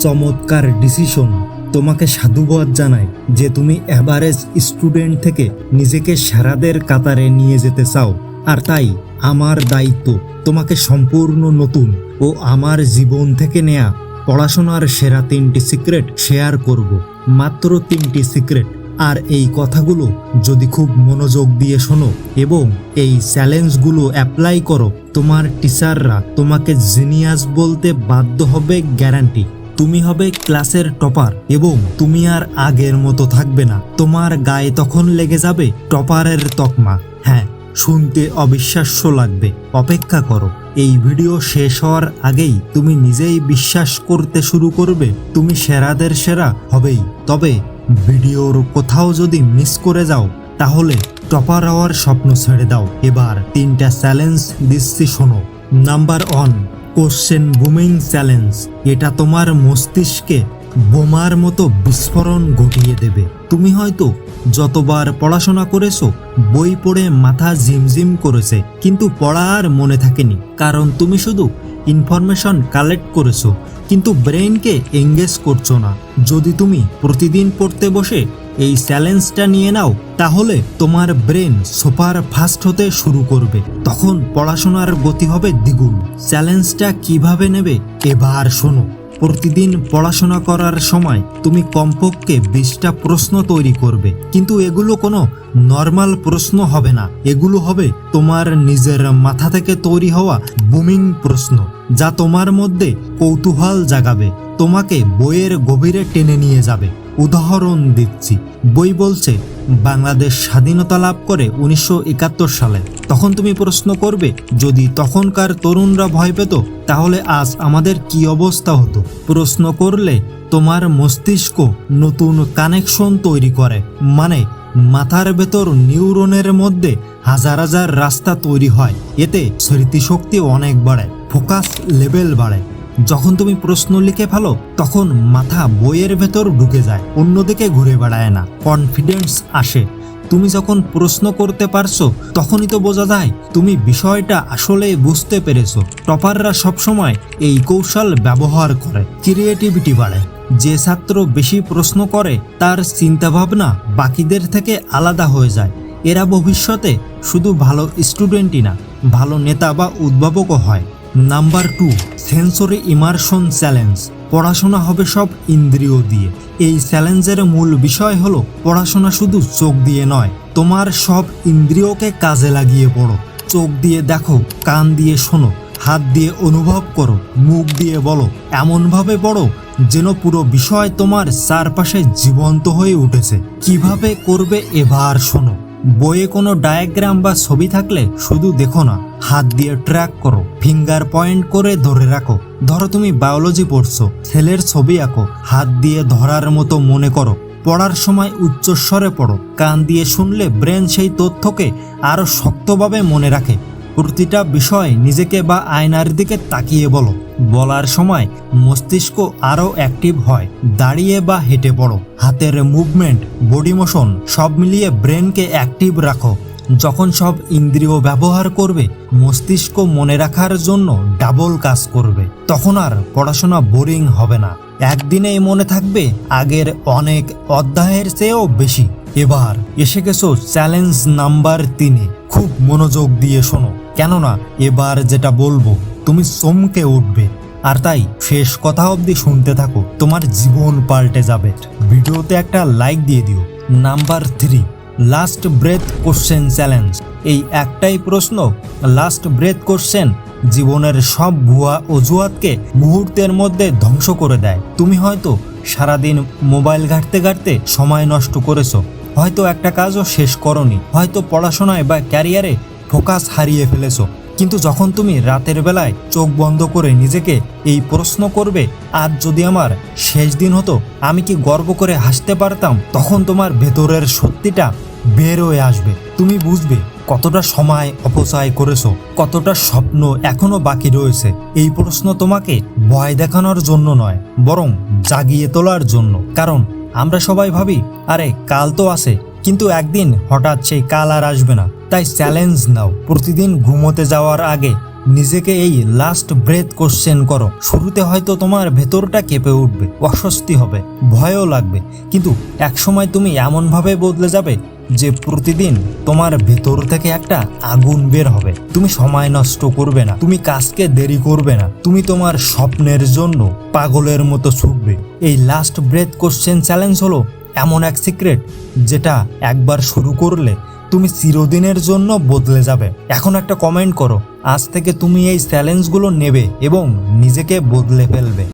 চমৎকার ডিসিশন তোমাকে সাধুবাদ জানাই যে তুমি অ্যাভারেজ স্টুডেন্ট থেকে নিজেকে সেরাদের কাতারে নিয়ে যেতে চাও। আর তাই আমার দায়িত্ব তোমাকে সম্পূর্ণ নতুন ও আমার জীবন থেকে নেয়া পড়াশোনার সেরা তিনটি সিক্রেট শেয়ার করব। মাত্র তিনটি সিক্রেট। আর এই কথাগুলো যদি খুব মনোযোগ দিয়ে শোনো এবং এই চ্যালেঞ্জগুলো অ্যাপ্লাই করো, তোমার টিচাররা তোমাকে জিনিয়াস বলতে বাধ্য হবে গ্যারান্টি। তুমি হবে ক্লাসের টপার এবং তুমি আর আগের মতো থাকবে না। তোমার গায়ে তখন লেগে যাবে টপারের তকমা। হ্যাঁ শুনতে অবিশ্বাস্য লাগবে। অপেক্ষা করো, এই ভিডিও শেষ হওয়ার আগেই তুমি নিজেই বিশ্বাস করতে শুরু করবে, তুমি সেরাদের সেরা হবেই। তবে ভিডিওর কোথাও যদি মিস করে যাও, তাহলে টপার হওয়ার স্বপ্ন ছেড়ে দাও। এবার তিনটা চ্যালেঞ্জ দিচ্ছি শোনো। Number one question booming challenge এটা তোমার মস্তিষ্কে বোমার মতো বিস্ফোরণ ঘটিয়ে দেবে। তুমি হয়তো যতবার পড়াশোনা করেছ, বই পড়ে মাথা ঝিমঝিম করেছে, কিন্তু পড়া আর মনে থাকেনি, কারণ তুমি শুধু ইনফরমেশন কালেক্ট করেছ, কিন্তু ব্রেনকে এঙ্গেজ করছ না। যদি তুমি প্রতিদিন পড়তে বসে এই চ্যালেঞ্জটা নিয়ে নাও, তাহলে তোমার ব্রেন সুপার ফাস্ট হতে শুরু করবে। তখন পড়াশোনার গতি হবে দ্বিগুণ। চ্যালেঞ্জটা কীভাবে নেবে, এবার শোনো। প্রতিদিন পড়াশোনা করার সময় তুমি কমপক্ষে বিশটা প্রশ্ন তৈরি করবে। কিন্তু এগুলো কোনো নর্মাল প্রশ্ন হবে না। এগুলো হবে তোমার নিজের মাথা থেকে তৈরি হওয়া বুমিং প্রশ্ন, যা তোমার মধ্যে কৌতূহল জাগাবে। তোমাকে বইয়ের গভীরে টেনে নিয়ে যাবে। উদাহরণ দিচ্ছি। বই বলছে, বাংলাদেশ স্বাধীনতা লাভ করে উনিশশো একাত্তর সালে। তখন তুমি প্রশ্ন করবে, যদি তখনকার তরুণরা ভয় পেত, তাহলে আজ আমাদের কি অবস্থা হতো? প্রশ্ন করলে, তোমার মস্তিষ্ক নতুন কানেকশন তৈরি করে। মানে মাথার ভেতর নিউরনের মধ্যে হাজার হাজার রাস্তা তৈরি হয়। এতে স্মৃতিশক্তি অনেক বাড়ে, ফোকাস লেভেল বাড়ে। যখন তুমি প্রশ্ন লিখে ফেলো, তখন মাথা বইয়ের ভেতর ঢুকে যায়, অন্যদিকে ঘুরে বেড়ায় না। কনফিডেন্স আসে। তুমি যখন প্রশ্ন করতে পারছ, তখনই তো বোঝা যায়, তুমি বিষয়টা আসলে বুঝতে পেরেছ। টপাররা সবসময় এই কৌশল ব্যবহার করে। ক্রিয়েটিভিটি বাড়ে। যে ছাত্র বেশি প্রশ্ন করে, তার চিন্তাভাবনা বাকিদের থেকে আলাদা হয়ে যায়। এরা ভবিষ্যতে শুধু ভালো স্টুডেন্টই না, ভালো নেতা বা উদ্ভাবকও হয়। Number two sensory immersion challenge পড়াশোনা হবে সব ইন্দ্রিয় দিয়ে। এই চ্যালেঞ্জের মূল বিষয় হলো পড়াশোনা শুধু চোখ দিয়ে নয়, তোমার সব ইন্দ্রিয়কে কাজে লাগিয়ে পড়ো। চোখ দিয়ে দেখো, কান দিয়ে শোনো, হাত দিয়ে অনুভব করো, মুখ দিয়ে বলো, এমনভাবে পড়ো যেন পুরো বিষয় তোমার চারপাশে জীবন্ত হয়ে উঠেছে। কীভাবে করবে এবার শোনো। বইয়ে কোনো ডায়াগ্রাম বা ছবি থাকলে শুধু দেখো না, হাত দিয়ে ট্র্যাক করো ফিঙ্গার পয়েন্ট করে ধরে রাখো। ধরো তুমি বায়োলজি পড়ছো, ছেলের ছবি আঁকো, হাত দিয়ে ধরার মতো মনে করো। পড়ার সময় উচ্চস্বরে পড়ো, কান দিয়ে শুনলে ব্রেন সেই তথ্যকে আরও শক্তভাবে মনে রাখে। প্রতিটা বিষয় নিজেকে বা আয়নার দিকে তাকিয়ে বলো। বলার সময় মস্তিষ্ক আরও অ্যাক্টিভ হয়। দাঁড়িয়ে বা হেঁটে পড়ো। হাতের মুভমেন্ট বডি মোশন সব মিলিয়ে ব্রেনকে অ্যাক্টিভ রাখো। যখন সব ইন্দ্রিয় ব্যবহার করবে, মস্তিষ্ক মনে রাখার জন্য ডাবল কাজ করবে। তখন আর পড়াশোনা বোরিং হবে না। একদিনেই মনে থাকবে আগের অনেক অধ্যায়ের চেয়েও বেশি। এবার এসে গেছো চ্যালেঞ্জ নাম্বার তিনে। খুব মনোযোগ দিয়ে শোনো। কেননা এবার যেটা বলব, তুমি চমকে উঠবে। আর তাই শেষ কথা অবধি শুনতে থাকো, তোমার জীবন পাল্টে যাবে। ভিডিওতে একটা লাইক দিয়ে দিও। Number three last breath question challenge এই একটাই প্রশ্ন লাস্ট ব্রেথ কোশ্চেন জীবনের সব ভুয়া অজুহাতকে মুহূর্তের মধ্যে ধ্বংস করে দেয়। তুমি হয়তো সারাদিন মোবাইল ঘাঁটতে ঘাঁটতে সময় নষ্ট করেছ হয়তো একটা কাজও শেষ করনি, হয়তো পড়াশোনায় বা ক্যারিয়ারে ফোকাস হারিয়ে ফেলেছো। কিন্তু যখন তুমি রাতের বেলায় চোখ বন্ধ করে নিজেকে এই প্রশ্ন করবে, আজ যদি আমার শেষ দিন হতো, আমি কি গর্ব করে হাসতে পারতাম? তখন তোমার ভেতরের সত্যিটা বের হয়ে আসবে। তুমি বুঝবে কতটা সময় অপচয় করেছ, কতটা স্বপ্ন এখনও বাকি রয়েছে। এই প্রশ্ন তোমাকে ভয় দেখানোর জন্য নয়, বরং জাগিয়ে তোলার জন্য। কারণ আমরা সবাই ভাবি, আরে, কাল তো আছে। কিন্তু একদিন হঠাৎ সেই কাল আর আসবে না। তাই চ্যালেঞ্জ নাও। প্রতিদিন ঘুমোতে যাওয়ার আগে নিজেকে এই লাস্ট ব্রেথ কোশ্চেন করো। শুরুতে হয়তো তোমার ভেতরটা কেঁপে উঠবে, অস্বস্তি হবে, ভয়ও লাগবে। কিন্তু একসময় তুমি এমনভাবে বদলে যাবে যে প্রতিদিন তোমার ভেতর থেকে একটা আগুন বের হবে। তুমি সময় নষ্ট করবে না, তুমি কাজকে দেরি করবে না, তুমি তোমার স্বপ্নের জন্য পাগলের মতো ছুটবে। এই লাস্ট ব্রেথ কোশ্চেন চ্যালেঞ্জ হলো এমন এক সিক্রেট যেটা একবার শুরু করলে তুমি চিরদিনের জন্য বদলে যাবে। এখন একটা কমেন্ট করো। আজ থেকে তুমি এই চ্যালেঞ্জগুলো নেবে এবং নিজেকে বদলে ফেলবে।